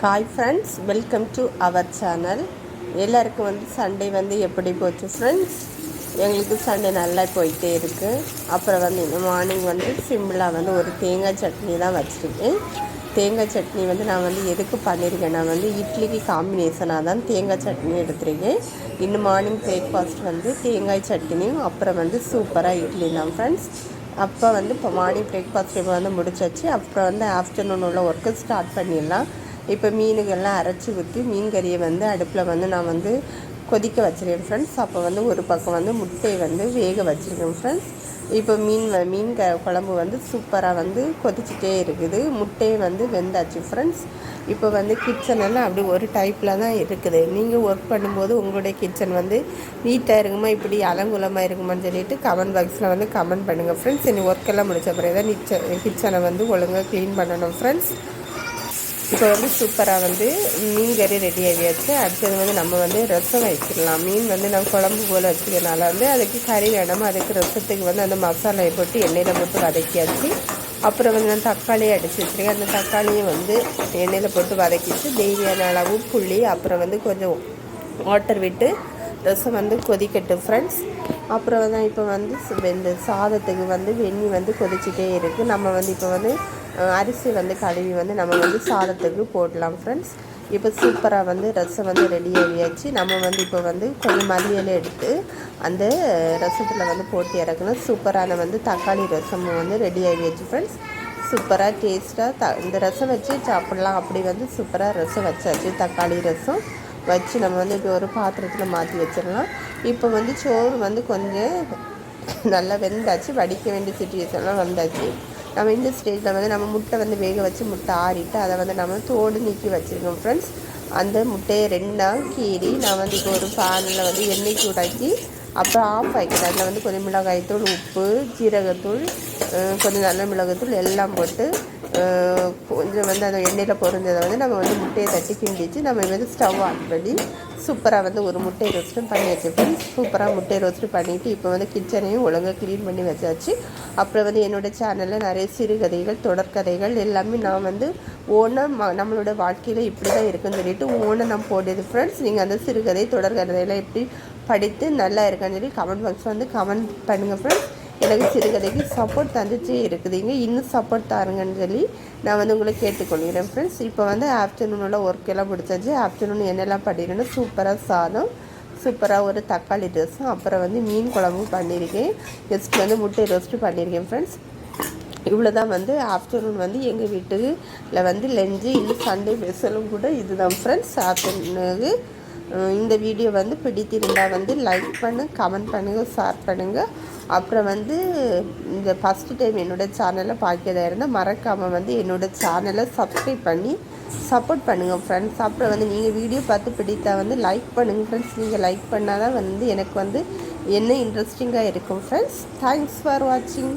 Hi friends welcome to our channel எல்லாருக்கும் வந்து Sunday வந்து எப்படி போச்சு ஃப்ரெண்ட்ஸ் எங்களுக்கு சண்டே நல்லா போயிட்டே இருக்குது அப்புறம் வந்து இந்த மார்னிங் வந்து சிம்பிளாக வந்து ஒரு தேங்காய் சட்னி தான் வச்சுருக்கேன். தேங்காய் சட்னி வந்து நான் வந்து எதுக்கு பண்ணியிருக்கேன் நான் வந்து இட்லிக்கு காம்பினேஷனாக தான் தேங்காய் சட்னி எடுத்துருக்கேன். இன்னும் மார்னிங் பிரேக்ஃபாஸ்ட் வந்து தேங்காய் சட்னியும் அப்புறம் வந்து சூப்பராக இட்லி தான் ஃப்ரெண்ட்ஸ் அப்போ வந்து இப்போ மார்னிங் பிரேக்ஃபாஸ்ட் இப்போ வந்து முடிச்சாச்சு. அப்புறம் வந்து ஆஃப்டர்நூன் உள்ள ஒர்க்கு ஸ்டார்ட் பண்ணிடலாம். இப்போ மீனுகள்லாம் அரைச்சி ஊற்றி மீன் கறியை வந்து அடுப்பில் வந்து நான் வந்து கொதிக்க வச்சுருக்கேன் ஃப்ரெண்ட்ஸ் அப்போ வந்து ஒரு பக்கம் வந்து முட்டையை வந்து வேக வச்சுருக்கேன் ஃப்ரெண்ட்ஸ் இப்போ மீன் வ- மீன் க குழம்பு வந்து சூப்பராக வந்து கொதிச்சுட்டே இருக்குது. முட்டையை வந்து வெந்தாச்சு ஃப்ரெண்ட்ஸ் இப்போ வந்து கிச்சன் எல்லாம் அப்படி ஒரு டைப்பில் தான் இருக்குது. நீங்கள் ஒர்க் பண்ணும்போது உங்களுடைய கிச்சன் வந்து நீட்டாக இருக்குமா இப்படி அலங்குலமாக இருக்குமான்னு சொல்லிட்டு கமெண்ட் பாக்ஸில் வந்து கமெண்ட் பண்ணுங்கள் ஃப்ரெண்ட்ஸ் இனி ஒர்க்கெல்லாம் முடித்த பிறகு தான் நிச்ச கிச்சனை வந்து ஒழுங்காக க்ளீன் பண்ணணும் ஃப்ரெண்ட்ஸ் இப்போ வந்து சூப்பராக வந்து மீன் கறி ரெடி ஆகியாச்சு. அடுத்தது வந்து நம்ம வந்து ரசம் வச்சிடலாம். மீன் வந்து நம்ம குழம்பு போல் வச்சுக்கிறனால வந்து அதுக்கு கறி வேணாமல் அதுக்கு ரசத்துக்கு வந்து அந்த மசாலாவை போட்டு எண்ணெயில் போட்டு வதக்கியாச்சு. அப்புறம் வந்து நான் தக்காளியை அடித்து வச்சுருக்கேன். அந்த தக்காளியும் வந்து எண்ணெயில் போட்டு வதக்கிட்டு தேவையான அளவு புளி அப்புறம் வந்து கொஞ்சம் வாட்டர் விட்டு ரசம் வந்து கொதிக்கட்டும் ஃப்ரெண்ட்ஸ் அப்புறம் வந்து இப்போ வந்து இந்த சாதத்துக்கு வந்து வெண்ணி வந்து கொதிச்சிட்டே இருக்குது நம்ம வந்து இப்போ வந்து அரிசி வந்து கழுவி வந்து நம்ம வந்து சாதத்துக்கு போடலாம் ஃப்ரெண்ட்ஸ் இப்போ சூப்பராக வந்து ரசம் வந்து ரெடி ஆகியாச்சு. நம்ம வந்து இப்போ வந்து கொஞ்சம் மல்லியில எடுத்து அந்த ரசத்தில் வந்து போட்டு இறக்கணும். சூப்பரான வந்து தக்காளி ரசமும் வந்து ரெடி ஆகியாச்சு ஃப்ரெண்ட்ஸ் சூப்பராக டேஸ்ட்டாக த இந்த ரசம் வச்சு சாப்பிட்லாம். அப்படி வந்து சூப்பராக ரசம் வச்சாச்சு தக்காளி ரசம் வச்சு நம்ம வந்து இப்போ ஒரு பாத்திரத்தில் மாற்றி வச்சிடலாம். இப்போ வந்து சோறு வந்து கொஞ்சம் நல்லா வெந்தாச்சு வடிக்க வேண்டிய சுச்சுவேஷன்லாம் வந்தாச்சு. நம்ம இந்த ஸ்டேஜில் வந்து நம்ம முட்டை வந்து வேக வச்சு முட்டை ஆறிட்டு அதை வந்து நம்ம தோடு நீக்கி வச்சுருக்கோம் ஃப்ரெண்ட்ஸ் அந்த முட்டையை ரெண்டாக கீறி நான் வந்து இப்போ ஒரு பானில் வந்து எண்ணெய் சூடாக்கி அப்புறம் ஆஃப் ஆகிக்கிறேன் அதில் வந்து கொஞ்சம் மிளகாய்த்தூள் உப்பு ஜீரகத்தூள் கொஞ்சம் நல்ல மிளகாய்த்தூள் எல்லாம் போட்டு கொஞ்சம் வந்து அந்த எண்ணெயில் பொருந்ததை வந்து நம்ம வந்து முட்டையை தட்டி கிண்டிச்சு நம்ம வந்து ஸ்டவ் ஆன் பண்ணி சூப்பராக வந்து ஒரு முட்டை ரோஸ்ட்டும் பண்ணி வச்சுருக்கேன் சூப்பராக முட்டை ரோஸ்ட்டு பண்ணிவிட்டு இப்போ வந்து கிச்சனையும் ஒழுங்காக க்ளீன் பண்ணி வச்சாச்சு. அப்புறம் வந்து என்னோடய சேனலில் நிறைய சிறுகதைகள் தொடர்கதைகள் எல்லாமே நான் வந்து ஓனம் ம நம்மளோட வாழ்க்கையில் இப்படி தான் இருக்குன்னு சொல்லிட்டு ஓனாக நான் போடுது ஃப்ரெண்ட்ஸ் நீங்கள் அந்த சிறுகதை தொடர்கதையெல்லாம் எப்படி படித்து நல்லா இருக்கான்னு சொல்லி கமெண்ட் பாக்ஸ் வந்து கமெண்ட் பண்ணுங்கள் ஃப்ரெண்ட்ஸ் எனக்கு சிறுகதைக்கு சப்போர்ட் தந்துட்டே இருக்குதுங்க. இன்னும் சப்போர்ட் தாருங்கன்னு சொல்லி நான் வந்து உங்களை கேட்டுக்கொள்கிறேன் ஃப்ரெண்ட்ஸ் இப்போ வந்து ஆஃப்டர்நூனில் ஒர்க் எல்லாம் முடிச்சாச்சு. ஆஃப்டர்நூன் என்னெல்லாம் பண்ணிடணும் சூப்பராக சாதம் சூப்பராக ஒரு தக்காளி ரசம் அப்புறம் வந்து மீன் குழம்பும் பண்ணியிருக்கேன் ஜஸ்ட் வந்து முட்டை ரோஸ்ட்டு பண்ணியிருக்கேன் ஃப்ரெண்ட்ஸ் இவ்வளோ தான் வந்து ஆஃப்டர்நூன் வந்து எங்கள் வீட்டுல வந்து லஞ்சு இன்னும் சண்டே ஸ்பெஷலும் கூட இதுதான் ஃப்ரெண்ட்ஸ் ஆஃப்டர்நூனுக்கு இந்த வீடியோ வந்து பிடித்திருந்தால் வந்து லைக் பண்ணு கமெண்ட் பண்ணுங்கள் ஷேர் பண்ணுங்கள் அப்புறம் வந்து இந்த ஃபஸ்ட்டு டைம் என்னோடய சேனலை பார்க்கறதா இருந்தால் மறக்காமல் வந்து என்னோடய சேனலை சப்ஸ்கிரைப் பண்ணி சப்போர்ட் பண்ணுங்கள் ஃப்ரெண்ட்ஸ் அப்புறம் வந்து நீங்கள் வீடியோ பார்த்து பிடித்தா வந்து லைக் பண்ணுங்கள் ஃப்ரெண்ட்ஸ் நீங்கள் லைக் பண்ணால் தான் வந்து எனக்கு வந்து என்ன இன்ட்ரெஸ்டிங்காக இருக்கும் ஃப்ரெண்ட்ஸ் தேங்க்ஸ் ஃபார் வாட்சிங்